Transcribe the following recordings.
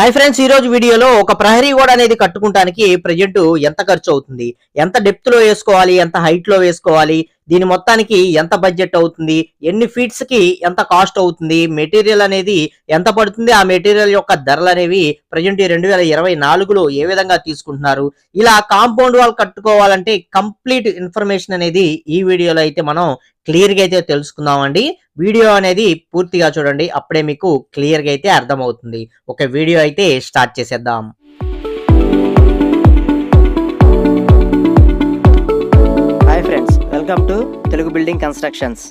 Hi friends ఈ రోజు వీడియోలో ఒక ప్రహరీ గోడ అనేది కట్టుకుంటానికి ప్రజెంట్ ఎంత ఖర్చు అవుతుంది? ఎంత డెప్త్లో వేసుకోవాలి? ఎంత హైట్లో వేసుకోవాలి? దీని మొత్తానికి ఎంత బడ్జెట్ అవుతుంది? ఎన్ని ఫీట్స్కి ఎంత కాస్ట్ అవుతుంది? మెటీరియల్ అనేది ఎంత పడుతుంది? ఆ మెటీరియల్ యొక్క ధరలు అనేవి ప్రజెంట్ ఈ రెండు వేల ఇరవై నాలుగులో ఏ విధంగా తీసుకుంటున్నారు? ఇలా కాంపౌండ్ వాల్ కట్టుకోవాలంటే కంప్లీట్ ఇన్ఫర్మేషన్ అనేది ఈ వీడియోలో అయితే మనం క్లియర్గా అయితే తెలుసుకుందామండి. వీడియో అనేది పూర్తిగా చూడండి. అప్పుడే మీకు క్లియర్గా అయితే అర్థమవుతుంది. ఒక వీడియో అయితే స్టార్ట్ చేసేద్దాం. Welcome to Telugu building constructions.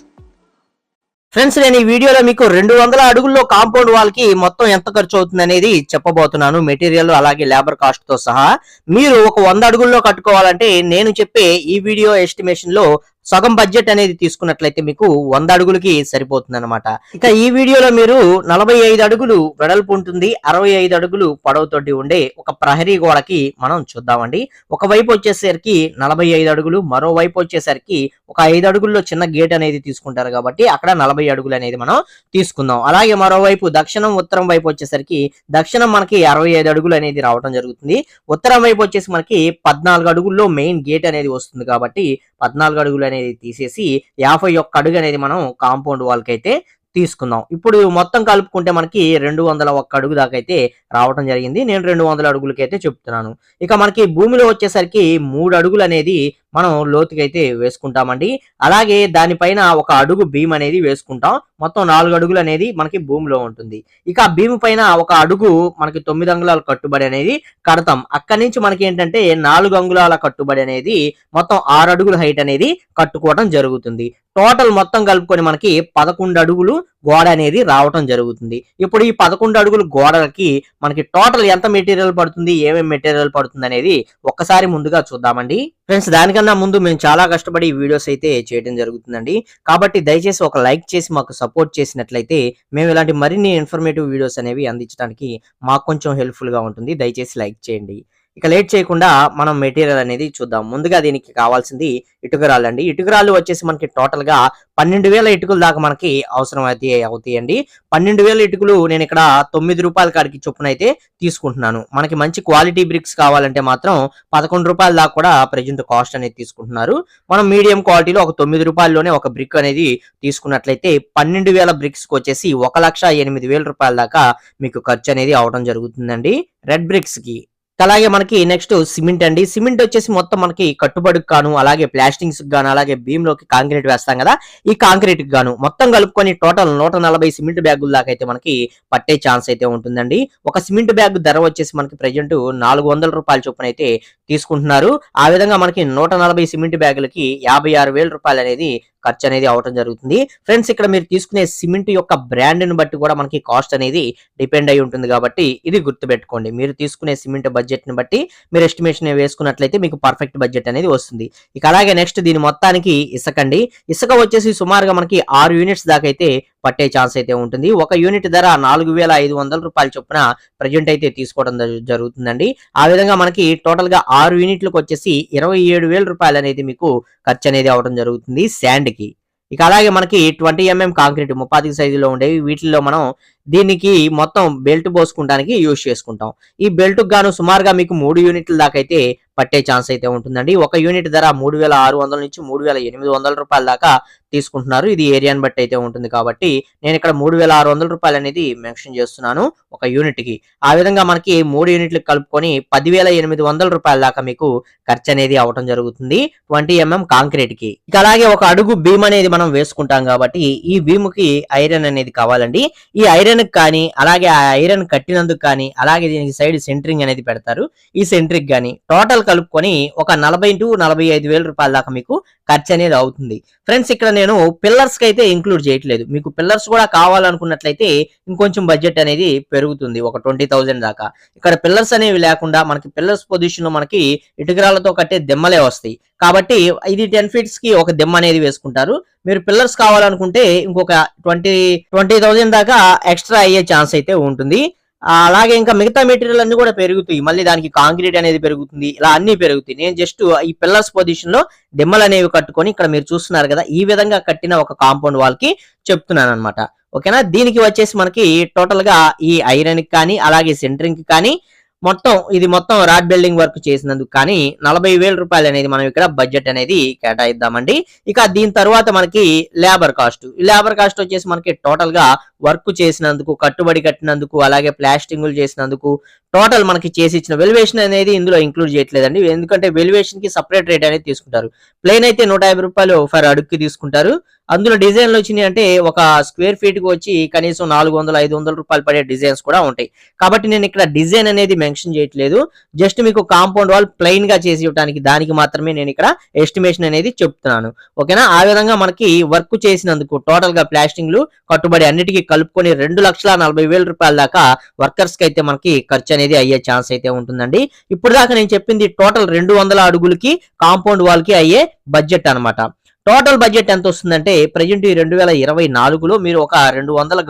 Friends నేను ఈ వీడియోలో మీకు రెండు వందల అడుగుల్లో కాంపౌండ్ వాల్కి మొత్తం ఎంత ఖర్చు అవుతుంది అనేది చెప్పబోతున్నాను. మెటీరియల్ అలాగే లేబర్ కాస్ట్తో సహా. మీరు ఒక వంద అడుగుల్లో కట్టుకోవాలంటే నేను చెప్పే ఈ వీడియో ఎస్టిమేషన్లో సగం బడ్జెట్ అనేది తీసుకున్నట్లయితే మీకు వంద అడుగులకి సరిపోతుంది అనమాట ఇక ఈ వీడియోలో మీరు నలభై ఐదు అడుగులు వెడల్పు ఉంటుంది అరవై ఐదు అడుగులు పొడవుతోటి ఉండే ఒక ప్రహరీ గోడకి మనం చూద్దామండి. ఒక వైపు వచ్చేసరికి నలభై ఐదు అడుగులు మరో వైపు వచ్చేసరికి ఒక ఐదు అడుగుల్లో చిన్న గేట్ అనేది తీసుకుంటారు కాబట్టి అక్కడ నలభై అడుగులు అనేది మనం తీసుకుందాం. అలాగే మరోవైపు దక్షిణం ఉత్తరం వైపు వచ్చేసరికి దక్షిణం మనకి అరవై ఐదు అడుగులు అనేది రావడం జరుగుతుంది. ఉత్తరం వైపు వచ్చేసి మనకి పద్నాలుగు అడుగుల్లో మెయిన్ గేట్ అనేది వస్తుంది కాబట్టి పద్నాలుగు అడుగులు అనేది తీసేసి యాభై ఒక్క అడుగు అనేది మనం కాంపౌండ్ వాల్ అయితే తీసుకుందాం. ఇప్పుడు మొత్తం కలుపుకుంటే మనకి రెండు వందల ఒక్క అడుగు దాకా అయితే రావటం జరిగింది. నేను రెండు వందల అడుగులకి అయితే చెప్తున్నాను. ఇక మనకి భూమిలో వచ్చేసరికి మూడు అడుగులు అనేది మనం లోతుకైతే అయితే వేసుకుంటామండి. అలాగే దానిపైన ఒక అడుగు భీమ్ అనేది వేసుకుంటాం. మొత్తం నాలుగు అడుగులు అనేది మనకి భూమిలో ఉంటుంది. ఇక ఆ భీము పైన ఒక అడుగు మనకి తొమ్మిది అంగుళాల కట్టుబడి అనేది కడతాం. అక్కడి నుంచి మనకి ఏంటంటే నాలుగు అంగుళాల కట్టుబడి అనేది మొత్తం ఆరు అడుగుల హైట్ అనేది కట్టుకోవడం జరుగుతుంది. టోటల్ మొత్తం కలుపుకొని మనకి పదకొండు అడుగులు గోడ అనేది రావటం జరుగుతుంది. ఇప్పుడు ఈ పదకొండు అడుగులు గోడలకి మనకి టోటల్ ఎంత మెటీరియల్ పడుతుంది ఏమేమి మెటీరియల్ పడుతుంది అనేది ఒక్కసారి ముందుగా చూద్దామండి. ఫ్రెండ్స్ దానికన్నా ముందు మేము చాలా కష్టపడి వీడియోస్ అయితే చేయడం జరుగుతుందండి. కాబట్టి దయచేసి ఒక లైక్ చేసి మాకు సపోర్ట్ చేసినట్లయితే మేము ఇలాంటి మరిన్ని ఇన్ఫర్మేటివ్ వీడియోస్ అనేవి అందించడానికి మాకు కొంచెం హెల్ప్ఫుల్గా ఉంటుంది. దయచేసి లైక్ చేయండి. ఇక లేట్ చేయకుండా మనం మెటీరియల్ అనేది చూద్దాం. ముందుగా దీనికి కావాల్సింది ఇటుకరాళ్ళు అండి ఇటుకరాళ్ళు వచ్చేసి మనకి టోటల్గా పన్నెండు వేల ఇటుకలు దాకా మనకి అవసరం అయితే అవుతాయండి. పన్నెండు వేల ఇటుకలు నేను ఇక్కడ తొమ్మిది రూపాయల కాడికి చొప్పున అయితే తీసుకుంటున్నాను. మనకి మంచి క్వాలిటీ బ్రిక్స్ కావాలంటే మాత్రం పదకొండు రూపాయల దాకా కూడా ప్రజెంట్ కాస్ట్ అనేది తీసుకుంటున్నారు. మనం మీడియం క్వాలిటీలో ఒక తొమ్మిది రూపాయల్లోనే ఒక బ్రిక్ అనేది తీసుకున్నట్లయితే పన్నెండు వేల బ్రిక్స్కి వచ్చేసి ఒక లక్ష ఎనిమిది వేల రూపాయల దాకా మీకు ఖర్చు అనేది అవడం జరుగుతుందండి. రెడ్ బ్రిక్స్కి అలాగే మనకి నెక్స్ట్ సిమెంట్ అండి. సిమెంట్ వచ్చేసి మొత్తం మనకి కట్టుబడికి గాను అలాగే ప్లాస్టింగ్స్ గాను అలాగే బీమ్లోకి కాంక్రీట్ వేస్తాం కదా. ఈ కాంక్రీట్కి గాను మొత్తం కలుపుకొని టోటల్ నూట నలభై సిమెంట్ బ్యాగుల దాకా అయితే మనకి పట్టే ఛాన్స్ అయితే ఉంటుందండి. ఒక సిమెంట్ బ్యాగ్ ధర వచ్చేసి మనకి ప్రజెంట్ నాలుగు వందల రూపాయల చొప్పున అయితే తీసుకుంటున్నారు. ఆ విధంగా మనకి నూట నలభై సిమెంట్ బ్యాగులకి యాభై ఆరు వేల రూపాయలు అనేది ఖర్చు అనేది అవటం జరుగుతుంది. ఫ్రెండ్స్ ఇక్కడ మీరు తీసుకునే సిమెంట్ యొక్క బ్రాండ్ని బట్టి కూడా మనకి కాస్ట్ అనేది డిపెండ్ అయి ఉంటుంది కాబట్టి ఇది గుర్తుపెట్టుకోండి. మీరు తీసుకునే సిమెంట్ బడ్జెట్ని బట్టి మీరు ఎస్టిమేషన్ వేసుకున్నట్లయితే మీకు పర్ఫెక్ట్ బడ్జెట్ అనేది వస్తుంది. ఇక అలాగే నెక్స్ట్ దీని మొత్తానికి ఇసుకండి. ఇసుక వచ్చేసి సుమారుగా మనకి ఆరు యూనిట్స్ దాకా అయితే పట్టే ఛాన్స్ అయితే ఉంటుంది. ఒక యూనిట్ ధర నాలుగు వేల ఐదు వందల రూపాయల చొప్పున ప్రజెంట్ అయితే తీసుకోవడం జరుగుతుందండి. ఆ విధంగా మనకి టోటల్గా ఆరు యూనిట్లకు వచ్చేసి ఇరవై ఏడు వేల రూపాయలు అనేది మీకు ఖర్చు అనేది అవడం జరుగుతుంది శాండ్కి ఇక అలాగే మనకి ట్వంటీ ఎంఎం కాంక్రీట్ ముప్పాతికి సైజులో ఉండేవి. వీటిల్లో మనం దీనికి మొత్తం బెల్ట్ పోసుకుంటానికి యూజ్ చేసుకుంటాం. ఈ బెల్ట్ గాను సుమారుగా మీకు మూడు యూనిట్ల దాకా అయితే పట్టే ఛాన్స్ అయితే ఉంటుందండి. ఒక యూనిట్ ధర మూడు వేల ఆరు వందల నుంచి మూడు వేల ఎనిమిది వందల రూపాయల దాకా తీసుకుంటున్నారు. ఇది ఏరియాని బట్టి అయితే ఉంటుంది కాబట్టి నేను ఇక్కడ మూడు వేల ఆరు వందల రూపాయలు అనేది మెన్షన్ చేస్తున్నాను ఒక యూనిట్కి ఆ విధంగా మనకి మూడు యూనిట్లు కలుపుకొని పదివేల ఎనిమిది వందల రూపాయల దాకా మీకు ఖర్చు అనేది అవటం జరుగుతుంది ట్వంటీ ఎంఎం కాంక్రీట్కి ఇక అలాగే ఒక అడుగు బీమ్ అనేది మనం వేసుకుంటాం కాబట్టి ఈ భీమ్కి ఐరన్ అనేది కావాలండి. ఈ ఐరన్ కానీ అలాగే ఆ ఐరన్ కట్టినందుకు కానీ అలాగే దీనికి సైడ్ సెంటరింగ్ అనేది పెడతారు. ఈ సెంట్రిక్ కానీ టోటల్ కలుపుకొని ఒక నలభై టు నలభై ఐదు వేల రూపాయల దాకా మీకు ఖర్చు అనేది అవుతుంది. ఫ్రెండ్స్ ఇక్కడ నేను పిల్లర్స్కి అయితే ఇంక్లూడ్ చేయట్లేదు. మీకు పిల్లర్స్ కూడా కావాలనుకున్నట్లయితే ఇంకొంచెం బడ్జెట్ అనేది పెరుగుతుంది. ఒక ట్వంటీ థౌసండ్ దాకా. ఇక్కడ పిల్లర్స్ అనేవి లేకుండా మనకి పిల్లర్స్ పొజిషన్లో మనకి ఇటుకరాలతో కట్టే దెమ్మలే వస్తాయి. కాబట్టి ఇది టెన్ ఫీట్స్కి ఒక దెమ్మ అనేది వేసుకుంటారు. మీరు పిల్లర్స్ కావాలనుకుంటే ఇంకొక ట్వంటీ ట్వంటీ థౌజండ్ దాకా ఎక్స్ట్రా అయ్యే ఛాన్స్ అయితే ఉంటుంది. అలాగే ఇంకా మిగతా మెటీరియల్ అన్ని కూడా పెరుగుతాయి. మళ్ళీ దానికి కాంక్రీట్ అనేది పెరుగుతుంది. ఇలా అన్ని పెరుగుతాయి. నేను జస్ట్ ఈ పిల్లర్స్ పొజిషన్లో దిమ్మలు అనేవి కట్టుకొని ఇక్కడ మీరు చూస్తున్నారు కదా ఈ విధంగా కట్టిన ఒక కాంపౌండ్ వాల్కి చెప్తున్నాను అనమాట ఓకేనా? దీనికి వచ్చేసి మనకి టోటల్గా ఈ ఐరన్కి కానీ అలాగే సెంటరింగ్కి కానీ మొత్తం ఇది మొత్తం రాడ్ బిల్డింగ్ వర్క్ చేసినందుకు కానీ నలభై వేల రూపాయలు అనేది మనం ఇక్కడ బడ్జెట్ అనేది కేటాయిద్దామండి. ఇక దీని తర్వాత మనకి లేబర్ కాస్ట్ లేబర్ కాస్ట్ వచ్చేసి మనకి టోటల్గా వర్క్ చేసినందుకు కట్టుబడి కట్టినందుకు అలాగే ప్లాస్టింగులు చేసినందుకు టోటల్ మనకి చేసి ఇచ్చిన వెల్యువేషన్ అనేది ఇందులో ఇంక్లూడ్ చేయట్లేదండి. ఎందుకంటే వెల్యువేషన్కి సపరేట్ రేట్ అనేది తీసుకుంటారు. ప్లేన్ అయితే నూట యాభై రూపాయలు ఫర్ అడుక్కి తీసుకుంటారు. అందులో డిజైన్లు వచ్చినాయి అంటే ఒక స్క్వేర్ ఫీట్కి వచ్చి కనీసం నాలుగు వందల ఐదు వందల రూపాయలు పడే డిజైన్స్ కూడా ఉంటాయి. కాబట్టి నేను ఇక్కడ డిజైన్ అనేది మెన్షన్ చేయట్లేదు. జస్ట్ మీకు కాంపౌండ్ వాల్ ప్లెయిన్గా చేసి ఇవ్వడానికి దానికి మాత్రమే నేను ఇక్కడ ఎస్టిమేషన్ అనేది చెప్తున్నాను. ఓకేనా? ఆ విధంగా మనకి వర్క్ చేసినందుకు టోటల్గా ప్లాస్టింగ్లు కట్టుబడి అన్నిటికీ కలుపుకొని రెండు లక్షల నలభై వేల రూపాయల దాకా వర్కర్స్కి అయితే మనకి ఖర్చు అనేది అయ్యే ఛాన్స్ అయితే ఉంటుందండి. ఇప్పుడు దాకా నేను చెప్పింది టోటల్ రెండు వందల అడుగులకి కాంపౌండ్ వాల్కి అయ్యే బడ్జెట్ అన్నమాట. టోటల్ బడ్జెట్ ఎంత వస్తుందంటే ప్రజెంట్ ఈ రెండు వేల ఇరవై నాలుగులో మీరు ఒక రెండు వందల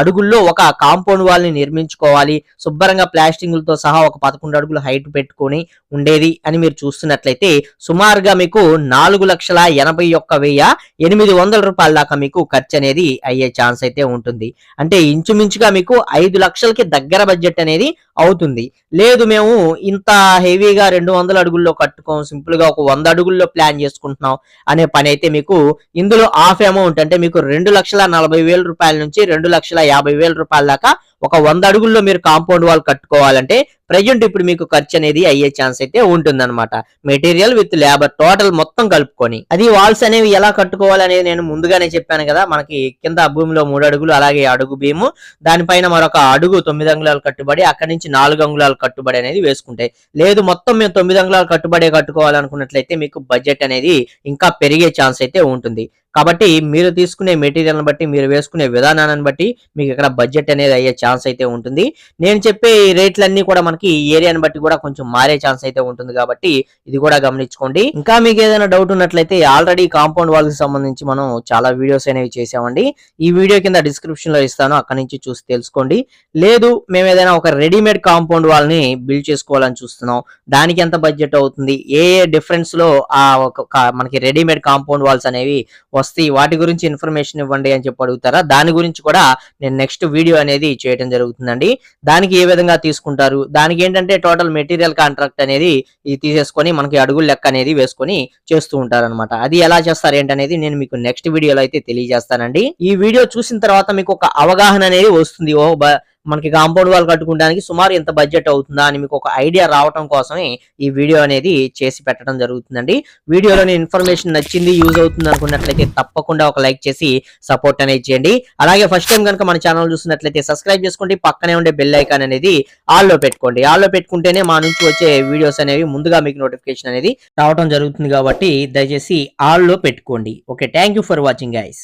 అడుగుల్లో ఒక కాంపౌండ్ వాల్ని నిర్మించుకోవాలి. శుభ్రంగా ప్లాస్టింగ్లతో సహా ఒక పదకొండు అడుగులు హైట్ పెట్టుకొని ఉండేది అని మీరు చూస్తున్నట్లయితే సుమారుగా మీకు నాలుగు లక్షల ఎనభై ఒక్క వెయ్యి ఎనిమిది వందల రూపాయల దాకా మీకు ఖర్చు అనేది అయ్యే ఛాన్స్ అయితే ఉంటుంది. అంటే ఇంచుమించుగా మీకు ఐదు లక్షలకి దగ్గర బడ్జెట్ అనేది అవుతుంది. లేదు మేము ఇంత హెవీగా రెండు వందల అడుగుల్లో కట్టుకోం సింపుల్గా ఒక వంద అడుగుల్లో ప్లాన్ చేసుకుంటున్నాం అనే పని అయితే మీకు ఇందులో ఆఫ్ అమౌంట్ అంటే మీకు రెండు లక్షల నలభై వేల రూపాయల నుంచి రెండు లక్షల యాభై వేల రూపాయల దాకా ఒక వంద అడుగుల్లో మీరు కాంపౌండ్ వాల్ కట్టుకోవాలంటే ప్రజెంట్ ఇప్పుడు మీకు ఖర్చు అనేది అయ్యే ఛాన్స్ అయితే ఉంటుందన్నమాట. మెటీరియల్ విత్ లేబర్ టోటల్ మొత్తం కలుపుకొని. అది వాల్స్ అనేవి ఎలా కట్టుకోవాలి అనేది నేను ముందుగానే చెప్పాను కదా మనకి కింద భూమిలో మూడు అడుగులు అలాగే అడుగు భీము దానిపైన మరొక అడుగు తొమ్మిది అంగుళాలు కట్టుబడి అక్కడి నుంచి నాలుగు అంగుళాలు కట్టుబడి అనేది వేసుకుంటాయి. లేదు మొత్తం మేము తొమ్మిది అంగుళాలు కట్టుబడే కట్టుకోవాలనుకున్నట్లయితే మీకు బడ్జెట్ అనేది ఇంకా పెరిగే ఛాన్స్ అయితే ఉంటుంది. కాబట్టి మీరు తీసుకునే మెటీరియల్ బట్టి మీరు వేసుకునే విధానాన్ని బట్టి మీకు ఇక్కడ బడ్జెట్ అనేది అయ్యే ఛాన్స్ అయితే ఉంటుంది. నేను చెప్పే ఈ రేట్లన్నీ కూడా మనకి ఈ ఏరియాని బట్టి కూడా కొంచెం మారే ఛాన్స్ అయితే ఉంటుంది కాబట్టి ఇది కూడా గమనించుకోండి. ఇంకా మీకు ఏదైనా డౌట్ ఉన్నట్లయితే ఆల్రెడీ కాంపౌండ్ వాల్కి సంబంధించి మనం చాలా వీడియోస్ అనేవి చేసామండి. ఈ వీడియో కింద డిస్క్రిప్షన్లో ఇస్తాను అక్కడ నుంచి చూసి తెలుసుకోండి. లేదు మేము ఏదైనా ఒక రెడీమేడ్ కాంపౌండ్ వాల్ని బిల్డ్ చేసుకోవాలని చూస్తున్నాం. దానికి ఎంత బడ్జెట్ అవుతుంది? ఏ ఏ డిఫరెన్స్లో ఆ ఒక మనకి రెడీమేడ్ కాంపౌండ్ వాల్స్ అనేవి వస్తాయి వాటి గురించి ఇన్ఫర్మేషన్ ఇవ్వండి అని చెప్పి అడుగుతారా? దాని గురించి కూడా నేను నెక్స్ట్ వీడియో అనేది చేయడం జరుగుతుందండి. దానికి ఏ విధంగా తీసుకుంటారు? దానికి ఏంటంటే టోటల్ మెటీరియల్ కాంట్రాక్ట్ అనేది ఇది తీసేసుకొని మనకి అడుగుల లెక్క అనేది వేసుకొని చేస్తూ ఉంటారన్నమాట. అది ఎలా చేస్తారు ఏంటనేది నేను మీకు నెక్స్ట్ వీడియోలో అయితే తెలియజేస్తానండి. ఈ వీడియో చూసిన తర్వాత మీకు ఒక అవగాహన అనేది వస్తుంది. ఓ మనకి కాంపౌండ్ వాల్ కట్టుకోవడానికి సుమారు ఎంత బడ్జెట్ అవుతుందా అని మీకు ఒక ఐడియా రావటం కోసమే ఈ వీడియో అనేది చేసి పెట్టడం జరుగుతుందండి. వీడియోలోని ఇన్ఫర్మేషన్ నచ్చింది యూజ్ అవుతుంది అనుకున్నట్లయితే తప్పకుండా ఒక లైక్ చేసి సపోర్ట్ అనేది చేయండి. అలాగే ఫస్ట్ టైం కనుక మన ఛానల్ చూసినట్లయితే సబ్స్క్రైబ్ చేసుకోండి పక్కనే ఉండే బెల్ ఐకాన్ అనేది ఆల్లో పెట్టుకోండి. ఆల్లో పెట్టుకుంటేనే మా నుంచి వచ్చే వీడియోస్ అనేవి ముందుగా మీకు నోటిఫికేషన్ అనేది రావడం జరుగుతుంది కాబట్టి దయచేసి ఆల్లో పెట్టుకోండి. Okay thank you for watching guys